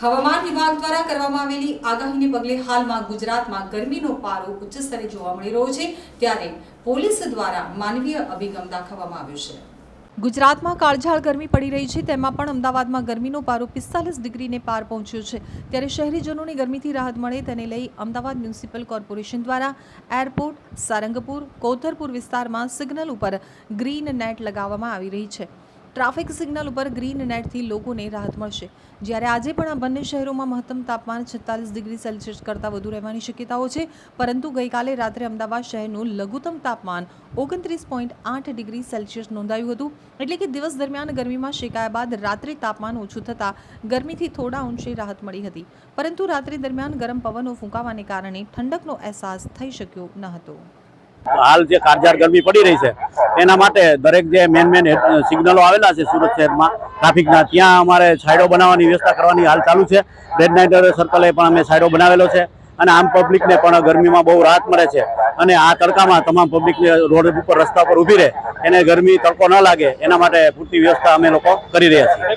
કરવામાં આવેલી આગાહીને પગલે હાલમાં ગુજરાતમાં ગરમીનો પારો ઉચ્ચ સ્તરે જોવા મળી રહ્યો છે, ત્યારે પોલીસ દ્વારા માનવીય અભિગમ દાખવવામાં આવ્યો છે. ગુજરાતમાં કાળઝાળ ગરમી પડી રહી છે, તેમાં પણ અમદાવાદમાં ગરમીનો પારો પિસ્તાલીસ ડિગ્રીને પાર પહોંચ્યો છે. ત્યારે શહેરીજનોને ગરમીથી રાહત મળે તેને લઈ અમદાવાદ મ્યુનિસિપલ કોર્પોરેશન દ્વારા એરપોર્ટ, સારંગપુર, કોથરપુર વિસ્તારમાં સિગ્નલ ઉપર ગ્રીન નેટ લગાવવામાં આવી રહી છે. ટ્રાફિક સિગ્નલ ઉપર ગ્રીન નેટથી લોકોને રાહત મળશે. જ્યારે આજે પણ આ બંને શહેરોમાં મહત્તમ તાપમાન છત્તાલીસ ડિગ્રી સેલ્સિયસ કરતાં વધુ રહેવાની શક્યતાઓ છે. પરંતુ ગઈકાલે રાત્રે અમદાવાદ શહેરનું લઘુત્તમ તાપમાન ઓગણત્રીસ પોઈન્ટ આઠ ડિગ્રી સેલ્સિયસ નોંધાયું હતું. એટલે કે દિવસ દરમિયાન ગરમીમાં શેકાયા બાદ રાત્રે તાપમાન ઓછું થતાં ગરમીથી થોડા અંશે રાહત મળી હતી. પરંતુ રાત્રિ દરમિયાન ગરમ પવનો ફૂંકાવાને કારણે ઠંડકનો અહેસાસ થઈ શક્યો ન હતો. હાલ જે કારજાર ગરમી પડી રહી છે, એના માટે દરેક જે મેન મેન સિગ્નલો આવેલા છે સુરત શહેરમાં. ટ્રાફિકના ત્યાં અમારે સાઈડો બનાવવાની વ્યવસ્થા કરવાની હાલ ચાલુ છે. રેડ નાઇટ સર્કલે પણ અમે સાઈડો બનાવેલો છે. અને આમ પબ્લિકને પણ ગરમીમાં બહુ રાહત મળે છે. અને આ તડકામાં તમામ પબ્લિક રોડ ઉપર રસ્તા પર ઊભી રહે. એને ગરમી તડકો ન લાગે. એના માટે પૂરતી વ્યવસ્થા અમે લોકો કરી રહ્યા છીએ.